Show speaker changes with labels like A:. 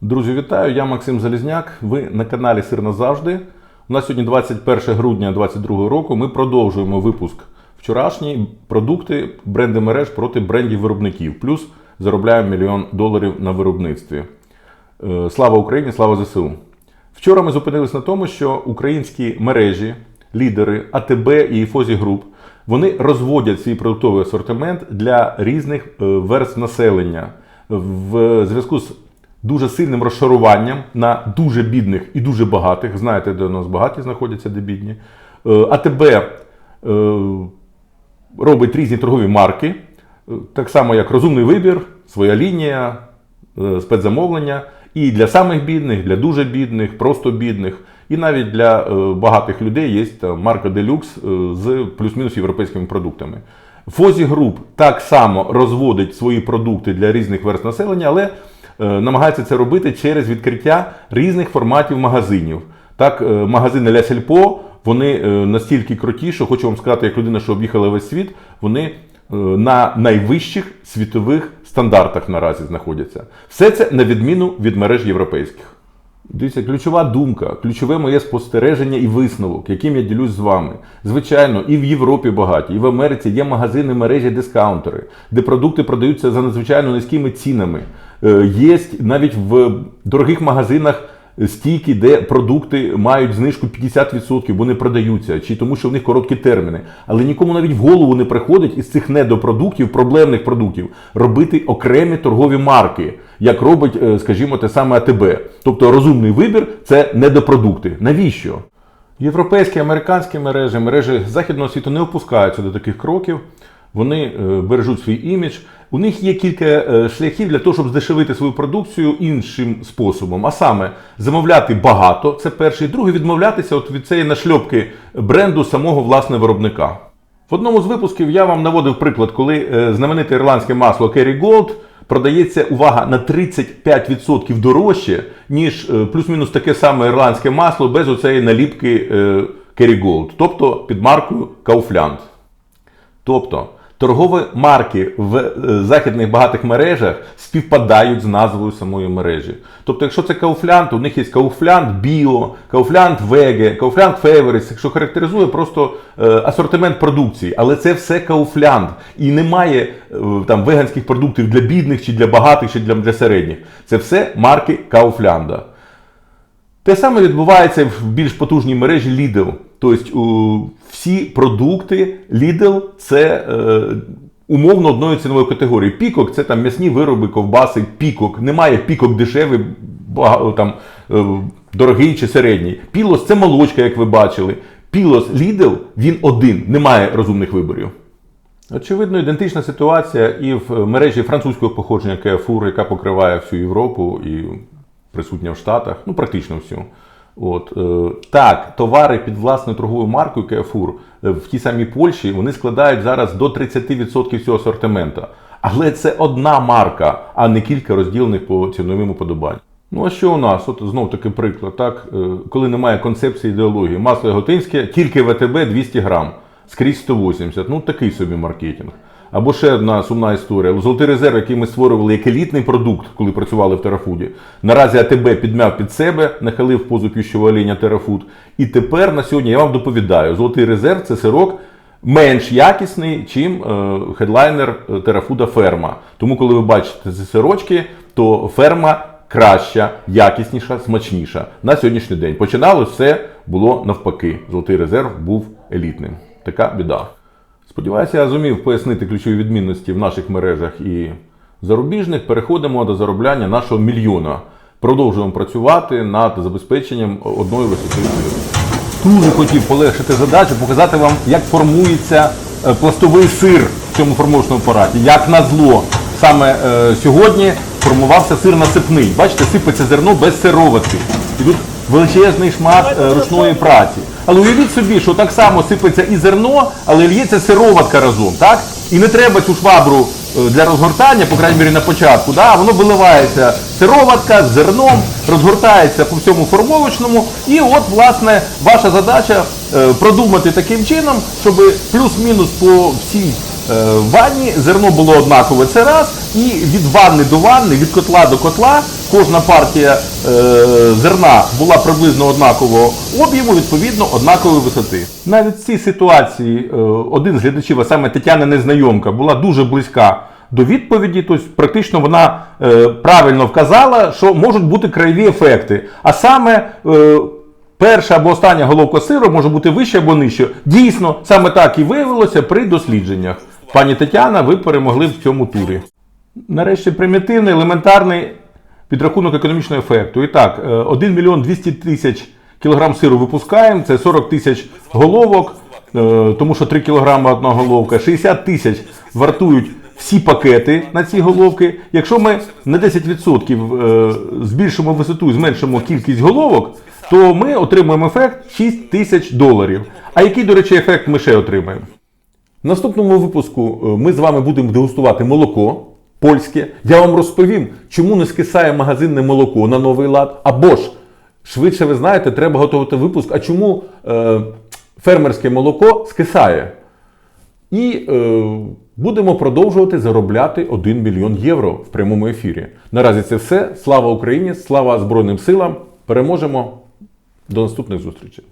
A: Друзі, вітаю! Я Максим Залізняк. Ви на каналі Сир назавжди. У нас сьогодні 21 грудня 2022 року. Ми продовжуємо випуск вчорашній продукти бренди мереж проти брендів виробників. Плюс заробляємо мільйон доларів на виробництві. Е, Слава Україні, слава ЗСУ! Вчора ми зупинились на тому, що українські мережі, лідери АТБ і Фозі Груп вони розводять свій продуктовий асортимент для різних е, верств населення в зв'язку з дуже сильним розшаруванням на дуже бідних і дуже багатих. Знаєте, де у нас багаті знаходяться, де бідні. Е, АТБ е, робить різні торгові марки, е, так само як розумний вибір, своя лінія, спецзамовлення. І для самих бідних, для дуже бідних, просто бідних, і навіть для багатих людей є марка е, з плюс-мінус європейськими продуктами. Фозі Груп так само розводить свої продукти для різних верст населення, але е, намагається це робити через відкриття різних форматів магазинів. Так, е, магазини Ля Сельпо, вони е, настільки круті, що хочу вам сказати, як людина, що об'їхала весь світ, вони на найвищих світових стандартах наразі знаходяться. Все це на відміну від мереж європейських. Дивіться, ключова думка, ключове моє спостереження і висновок, яким я ділюсь з вами. Звичайно, і в Європі багаті, і в Америці є магазини, мережі, дискаунтери, де продукти продаються за надзвичайно низькими цінами. Е, Є навіть в дорогих магазинах стійки, де продукти мають знижку 50%, бо не продаються, чи тому, що в них короткі терміни. Але нікому навіть в голову не приходить із цих недопродуктів, проблемних продуктів, робити окремі торгові марки, як робить, е, скажімо, те саме АТБ. Тобто розумний вибір це недопродукти. Навіщо? Європейські, американські мережі, мережі західного світу не опускаються до таких кроків. Вони е, бережуть свій імідж. У них є кілька е, шляхів для того, щоб здешевити свою продукцію іншим способом. А саме замовляти багато, це перший, другий відмовлятися от від цієї нашльопки бренду самого власне виробника. В одному з випусків я вам наводив приклад, коли е, знамените ірландське масло Kerry Gold продається увага на 35% дорожче, ніж плюс-мінус таке саме ірландське масло без оцеї наліпки Kerry Gold, тобто під маркою Kaufland. Тобто торгові марки в е, західних багатих мережах співпадають з назвою самої мережі. Тобто, якщо це Kaufland, у них є Kaufland Bio, Kaufland Wege, Kaufland Favorites, що характеризує просто е, асортимент продукції. Але це все Kaufland. І немає е, там веганських продуктів для бідних, чи для багатих, чи для, для середніх. Це все марки Kaufland. Те саме відбувається в більш потужній мережі Lidl. Тобто всі продукти Lidl це е, умовно одної цінової категорії. Пікок це там м'ясні вироби, ковбаси, пікок. Немає пікок дешевий, там, е, дорогий чи середній. Пілос це молочка, як ви бачили. Пілос Lidl, він один, немає розумних виборів. Очевидно, ідентична ситуація і в мережі французького походження Carrefour, яка покриває всю Європу і присутня в Штатах, ну практично всю. От, е, так, товари під власною торговою маркою е, в тій самій Польщі вони складають зараз до 30% всього асортимента. Але це одна марка, а не кілька розділених по ціновим уподобанням. Ну а що у нас? От знов таки приклад, так? Е, коли немає концепції ідеології. Масло Яготинське тільки ВТБ 200 грам, скрізь 180. Ну такий собі маркетинг. Або ще одна сумна історія. Золотий резерв, який ми створювали як елітний продукт, коли працювали в Терафуді. Наразі АТБ підмяв під себе, нахилив позу піщового оленя Терафуд. І тепер на сьогодні я вам доповідаю: золотий резерв це сирок менш якісний, чим е, хедлайнер е, Терафуда ферма. Тому, коли ви бачите ці сирочки, то ферма краща, якісніша, смачніша на сьогоднішній день. Починалось все було навпаки. Золотий резерв був елітним. Така біда. Сподіваюся, я зумів пояснити ключові відмінності в наших мережах і зарубіжних. Переходимо до заробляння нашого мільйона. Продовжуємо працювати над забезпеченням одної висоти. Дуже хотів полегшити задачу, показати вам, як формується е, пластовий сир в цьому формовочному апараті. Як на зло. Саме е, сьогодні формувався сир насипний. Бачите, сипеться зерно без сироватки. І тут величезний шмат е, ручної праці. Але уявіть собі, що так само сипеться і зерно, але лється сироватка разом, так? І не треба цю швабру е, для розгортання, по крайній мірі на початку, да? воно виливається сироватка з зерном, розгортається по всьому формовочному. І от, власне, ваша задача е, продумати таким чином, щоб плюс-мінус по всій в ванні зерно було однакове це раз, і від ванни до ванни, від котла до котла, кожна партія е, зерна була приблизно однакового об'єму, відповідно однакової висоти. Навіть в цій ситуації е, один з глядачів, а саме Тетяна Незнайомка, була дуже близька до відповіді, тобто практично вона е, правильно вказала, що можуть бути краєві ефекти. А саме е, перша або остання головка сиру може бути вища або нижча. Дійсно, саме так і виявилося при дослідженнях. Пані Тетяна, ви перемогли в цьому турі. Нарешті примітивний, елементарний підрахунок економічного ефекту. І так, е, 1 мільйон 200 тисяч кілограм сиру випускаємо, це 40 тисяч головок, е, тому що 3 кілограми одна головка, 60 тисяч вартують всі пакети на ці головки. Якщо ми на 10% е, збільшимо висоту і зменшимо кількість головок, то ми отримаємо ефект 6 тисяч доларів. А який, до речі, ефект ми ще отримаємо? Наступному випуску е, ми з вами будемо дегустувати молоко польське. Я вам розповім, чому не скисає магазинне молоко на новий лад. Або ж, швидше ви знаєте, треба готувати випуск. А чому е, фермерське молоко скисає? І е, будемо продовжувати заробляти 1 мільйон євро в прямому ефірі. Наразі це все. Слава Україні! Слава Збройним силам! Переможемо! До наступних зустрічей!